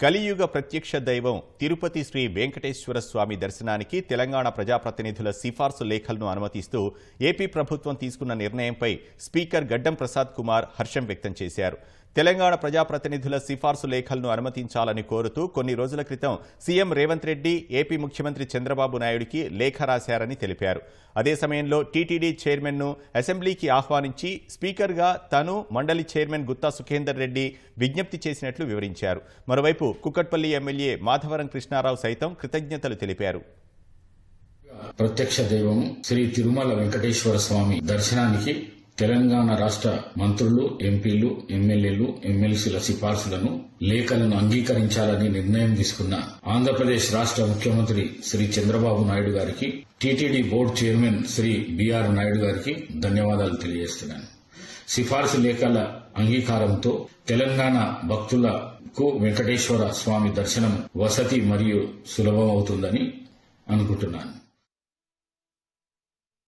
కలియుగ ప్రత్యక్ష దైవం తిరుపతి శ్రీ వెంకటేశ్వర స్వామి దర్శనానికి తెలంగాణ ప్రజాప్రతినిధుల సిఫార్సు లేఖలను అనుమతిస్తూ ఏపీ ప్రభుత్వం తీసుకున్న నిర్ణయంపై స్పీకర్ గడ్డం ప్రసాద్ కుమార్ హర్షం వ్యక్తం చేశారు. తెలంగాణ ప్రజాప్రతినిధుల సిఫార్సు లేఖలను అనుమతించాలని కోరుతూ కొన్ని రోజుల క్రితం సీఎం రేవంత్ రెడ్డి ఏపీ ముఖ్యమంత్రి చంద్రబాబు నాయుడికి లేఖ రాశారని తెలిపారు. అదే సమయంలో టీటీడీ చైర్మన్ను అసెంబ్లీకి ఆహ్వానించి స్పీకర్గా తను మండలి చైర్మన్ గుత్తా సుఖేందర్ రెడ్డి విజ్ఞప్తి చేసినట్లు వివరించారు. మరోవైపు కుక్కట్పల్లి ఎమ్మెల్యే మాధవరం కృష్ణారావు సైతం కృతజ్ఞతలు తెలిపారు. ప్రత్యక్ష దైవం శ్రీ తిరుమల వెంకటేశ్వర స్వామి దర్శనానికి తెలంగాణ రాష్ట్ర మంత్రులు ఎంపీలు ఎమ్మెల్యేలు ఎమ్మెల్సీల సిఫార్సులను లేఖలను అంగీకరించాలని నిర్ణయం తీసుకున్న ఆంధ్రప్రదేశ్ రాష్ట్ర ముఖ్యమంత్రి శ్రీ చంద్రబాబు నాయుడు గారికి TTD board chairman Shri B R Naidu గారికి ధన్యవాదాలు తెలియజేస్తున్నాను. సిఫార్సు లేఖల అంగీకారంతో తెలంగాణ భక్తులకు వెంకటేశ్వర స్వామి దర్శనం వసతి మరియు సులభమవుతుందని అనుకుంటున్నాను.